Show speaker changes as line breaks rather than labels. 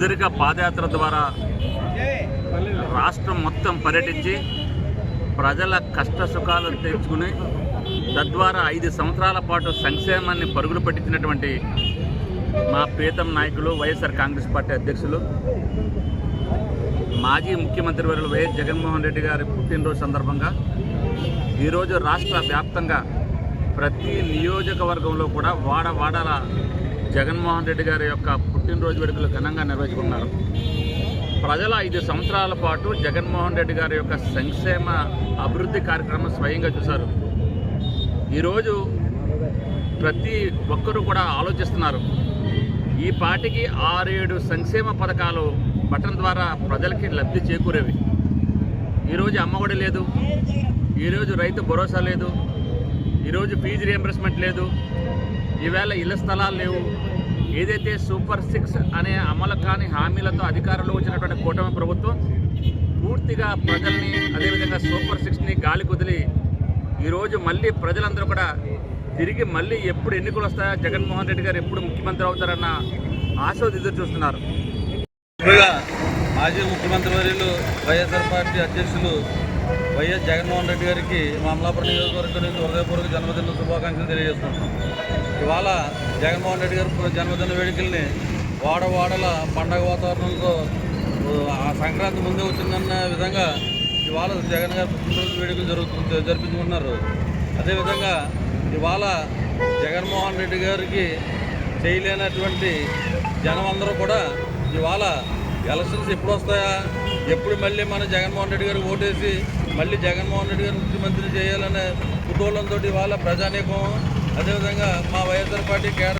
సుదీర్ఘ పాదయాత్ర ద్వారా రాష్ట్రం మొత్తం పర్యటించి ప్రజల కష్ట సుఖాలు తెచ్చుకుని తద్వారా ఐదు సంవత్సరాల పాటు సంక్షేమాన్ని పరుగులు పెట్టించినటువంటి మా ప్రీతం నాయకులు వైఎస్ఆర్ కాంగ్రెస్ పార్టీ అధ్యక్షులు మాజీ ముఖ్యమంత్రి వర్యులు వైఎస్ జగన్మోహన్ రెడ్డి గారి పుట్టినరోజు సందర్భంగా ఈరోజు రాష్ట్ర వ్యాప్తంగా ప్రతి నియోజకవర్గంలో కూడా వాడ వాడల జగన్మోహన్ రెడ్డి గారి యొక్క పుట్టినరోజు వేడుకలు ఘనంగా నిర్వహించుకున్నారు ప్రజల ఐదు సంవత్సరాల పాటు జగన్మోహన్ రెడ్డి గారి యొక్క సంక్షేమ అభివృద్ధి కార్యక్రమం స్వయంగా చూశారు. ఈరోజు ప్రతి ఒక్కరూ కూడా ఆలోచిస్తున్నారు. ఈ పార్టీకి ఆరేడు సంక్షేమ పథకాలు బటన్ ద్వారా ప్రజలకి లబ్ధి చేకూరేవి. ఈరోజు అమ్మఒడి లేదు. ఈరోజు రైతు భరోసా లేదు. ఈరోజు ఫీజు రియంబర్స్మెంట్ లేదు. ఈవేళ ఇళ్ళ స్థలాలు లేవు. ఏదైతే సూపర్ సిక్స్ అనే అమలు కాని హామీలతో అధికారంలో వచ్చినటువంటి కూటమి ప్రభుత్వం పూర్తిగా ప్రజల్ని అదేవిధంగా సూపర్ సిక్స్ని గాలి కుదిలి ఈరోజు మళ్ళీ ప్రజలందరూ కూడా తిరిగి మళ్ళీ ఎప్పుడు ఎన్నికలు వస్తాయో? జగన్మోహన్ రెడ్డి గారు ఎప్పుడు ముఖ్యమంత్రి అవుతారన్న ఆశతో ఎదురు చూస్తున్నారు.
మాజీ ముఖ్యమంత్రి వర్యులు వైఎస్ఆర్ పార్టీ అధ్యక్షులు వైఎస్ జగన్మోహన్ రెడ్డి గారికి మామలాపురం నియోజకవర్గం నుంచి హృదయపూర్వక జన్మదిన శుభాకాంక్షలు తెలియజేస్తున్నాం. ఇవాళ జగన్మోహన్ రెడ్డి గారి జన్మదిన వేడుకల్ని వాడవాడల పండగ వాతావరణంతో ఆ సంక్రాంతి ముందే వచ్చిందన్న విధంగా ఇవాళ జగన్ గారి పుట్టినరోజు వేడుకలు జరుగుతుంది జరిపించుకుంటున్నారు. అదేవిధంగా ఇవాళ జగన్మోహన్ రెడ్డి గారికి చేయలేనటువంటి జనం అందరూ కూడా ఇవాళ ఎలక్షన్స్ ఎప్పుడు వస్తాయా? ఎప్పుడు మళ్ళీ మన జగన్మోహన్ రెడ్డి గారు ఓటేసి మళ్ళీ జగన్మోహన్ రెడ్డి గారు ముఖ్యమంత్రి చేయాలనే కుటుంబంతో వాళ్ళ ప్రజానీకం అదేవిధంగా మా వైఎస్ఆర్ పార్టీ కేడర్